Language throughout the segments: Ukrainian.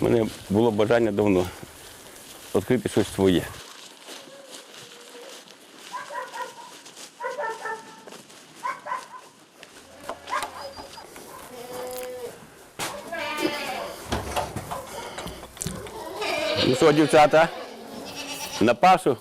Мене було бажання давно відкрити щось своє. Ну що, дівчата? На пашу?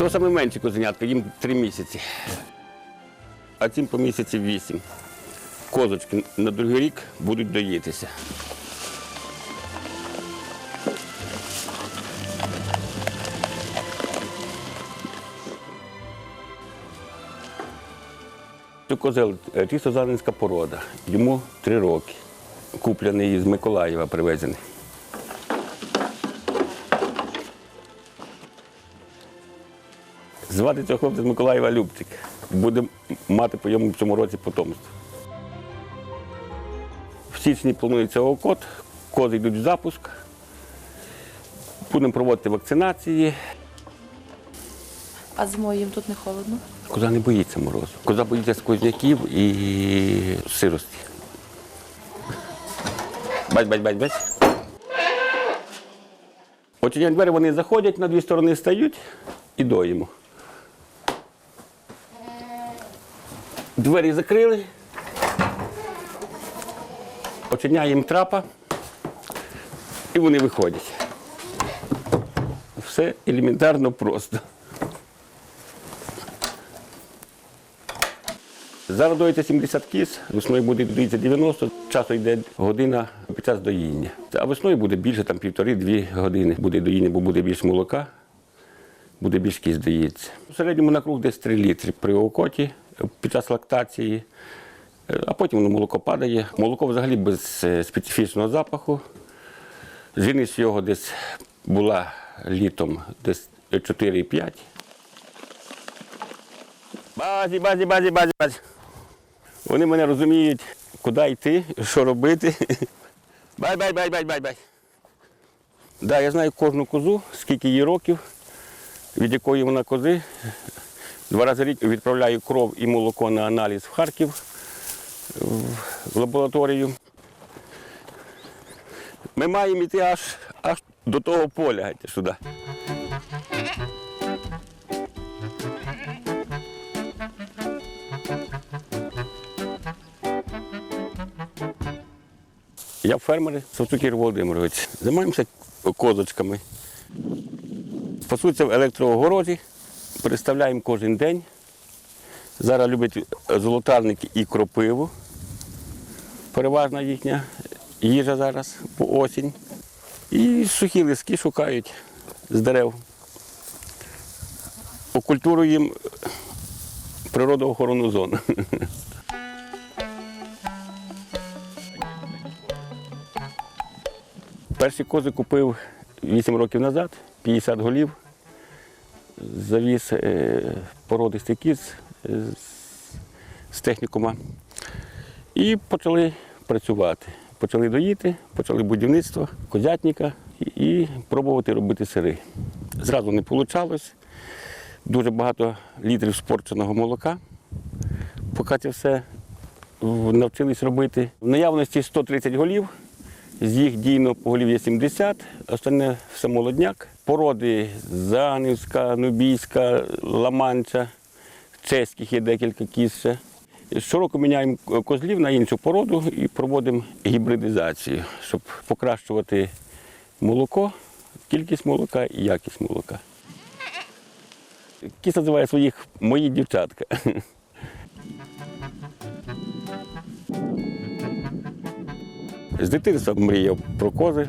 То саме менші козенятка, їм три місяці. А цим по місяці вісім. Козочки на другий рік будуть доїтися. Козел е, чисто порода. Йому три роки. Куплений з Миколаєва привезений. Звати цього хлопця Миколаєва Любчик. Буде мати по йому в цьому році потомство. В січні планується окот, кози йдуть в запуск. Будемо проводити вакцинації. А зимою їм тут не холодно? Коза не боїться морозу. Коза боїться сквозняків і сирості. Бать, бать, бать, бать. Очиняють двері, вони заходять, на дві сторони стають і доїмо. Двері закрили. Очиняємо трапа і вони виходять. Все елементарно просто. Зараз доїться 70 кіз, весною буде доїться 90, часу йде година під час доїння. А весною буде більше, там півтори-дві години буде доїння, бо буде більше молока, буде більш кіз доїться. В середньому на круг десь 3 літри при окоті під час лактації, Е, а потім молоко падає. Молоко взагалі без е, специфічного запаху. Жирність його десь була літом десь 4,5. Базі, базі, базі, базі, базі. Вони мене розуміють, куди йти, що робити. Бай, бай, бай, бай, бай, бай. Да, я знаю кожну козу, скільки їй років, від якої вона кози. Два рази рік відправляю кров і молоко на аналіз в Харків в лабораторію. Ми маємо йти аж, аж до того поля сюди. Я фермер Савчукір Володимирович. Займаємося козочками. Пасуться в електроогорожі, переставляємо кожен день. Зараз люблять золотарники і кропиву. Переважна їхня їжа зараз по осінь. І сухі лиски шукають з дерев. Окультуруємо природоохоронну зону. Перші кози купив 8 років назад, 50 голів. Завіз е, породистий кіз е, з- технікума. І почали працювати. Почали доїти, почали будівництво, козятника і пробувати робити сири. Зразу не вийшло. Дуже багато літрів спорченого молока. Поки це все навчились робити. В наявності 130 голів, з їх дійно поголів'я 70, остальне все молодняк. Породи Занівська, Нубійська, Ламанча, чеських є декілька кіз ще. Щороку міняємо козлів на іншу породу і проводимо гібридизацію, щоб покращувати молоко, кількість молока і якість молока. Кіс називає своїх мої дівчатка. З дитинства мріяв про кози.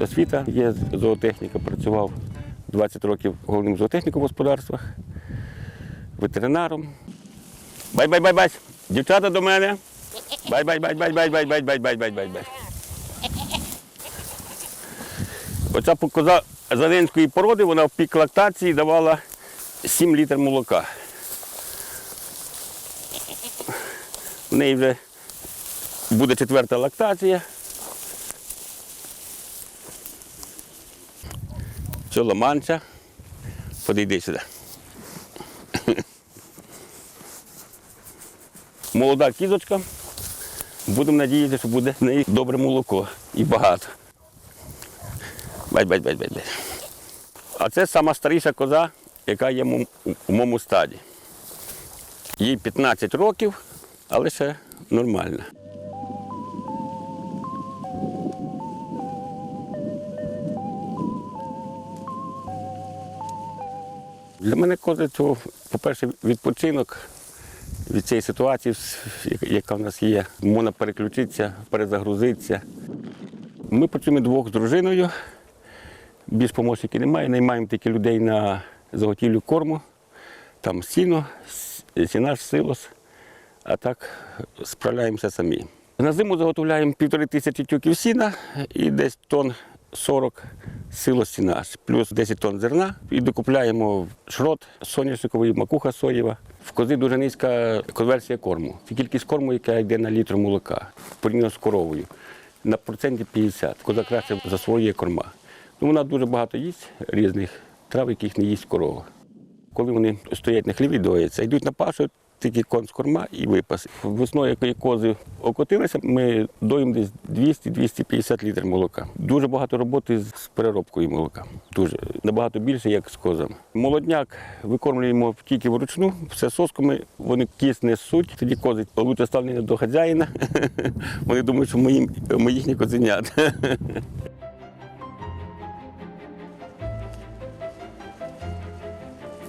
Освіта є зоотехніка, працював 20 років головним зоотехніком в господарствах, ветеринаром. Бай-бай-бай-бай! Дівчата до мене. Бай-бай-бай-бай-бай-бай-бай-бай-бай-бай-бай. Оця коза зеленської породи, вона в пік лактації давала 7 літрів молока. В неї вже буде четверта лактація. Це ламанця. Подійди сюди. Молода кізочка. Будемо надіятися, що буде в неї добре молоко і багато. Бать, бать, бать, бать. А це сама старіша коза, яка є у моєму стаді. Їй 15 років, але ще нормальна. Для мене кози це, по-перше, відпочинок від цієї ситуації, яка в нас є. Можна переключитися, перезагрузитися. Ми працюємо двох з дружиною. Більш помощників немає, наймаємо тільки людей на заготівлю корму, там сіно, сінаш, силос, а так справляємося самі. На зиму заготовляємо півтори тисячі тюків сіна і десь тонн 40 силос сінаш, плюс 10 тонн зерна і докупляємо шрот соняшниковий, макуха соєва. В кози дуже низька конверсія корму. Це кількість корму, яка йде на літр молока, порівняно з коровою. На проценті 50. Коза краще засвоює корма. Ну, вона дуже багато їсть різних трав, яких не їсть корова. Коли вони стоять на хліві, доїться, йдуть на пашу, тільки кон з корма і випас. Весною, як кози окотилися, ми доїмо десь 200-250 літрів молока. Дуже багато роботи з переробкою молока. Дуже набагато більше, як з козами. Молодняк викормлюємо тільки вручну, все сосками, вони кіс несуть. Тоді кози лучше ставлення до хазяїна. Вони думають, що ми, ми їхні козенят.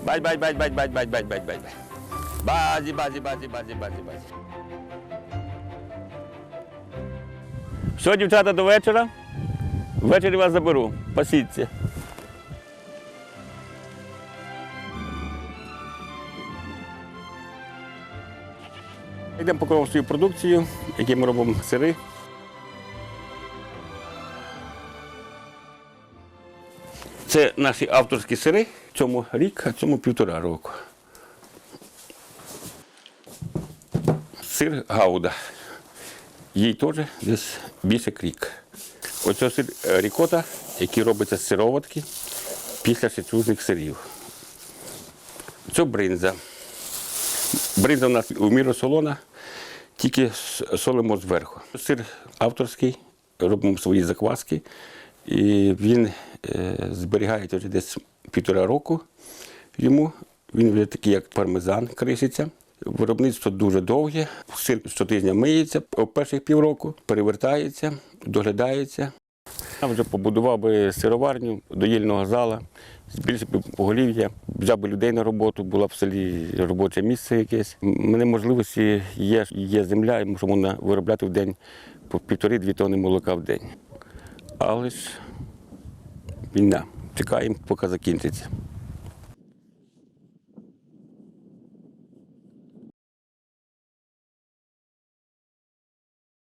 Бать, бать, бать, бать, бать, бать, бать, бать, бать. Базі, базі, базі, базі, базі, базі. Все, дівчата, до вечора. Ввечері вас заберу. Пасіться. Йдемо покажемо свою продукцію, які ми робимо сири. Це наші авторські сири. Цьому рік, а цьому півтора року. Сир Гауда. Їй теж десь більше як рік. Оце сир е, рікота, який робиться з сироватки після шицюзних сирів. Це бринза. Бринза у нас у міру солона, тільки солимо зверху. Сир авторський, робимо свої закваски. І він е, зберігається вже десь півтора року йому. Він вже такий, як пармезан, кришиться. Виробництво дуже довге. Сир щотижня миється перших півроку, перевертається, доглядається. Я вже побудував би сироварню доїльного зала, збільшив би поголів'я, взяв би людей на роботу, була в селі робоче місце якесь. У мене можливості є, є земля, і можна виробляти в день по півтори-дві тонни молока в день. Але ж війна. Чекаємо, поки закінчиться.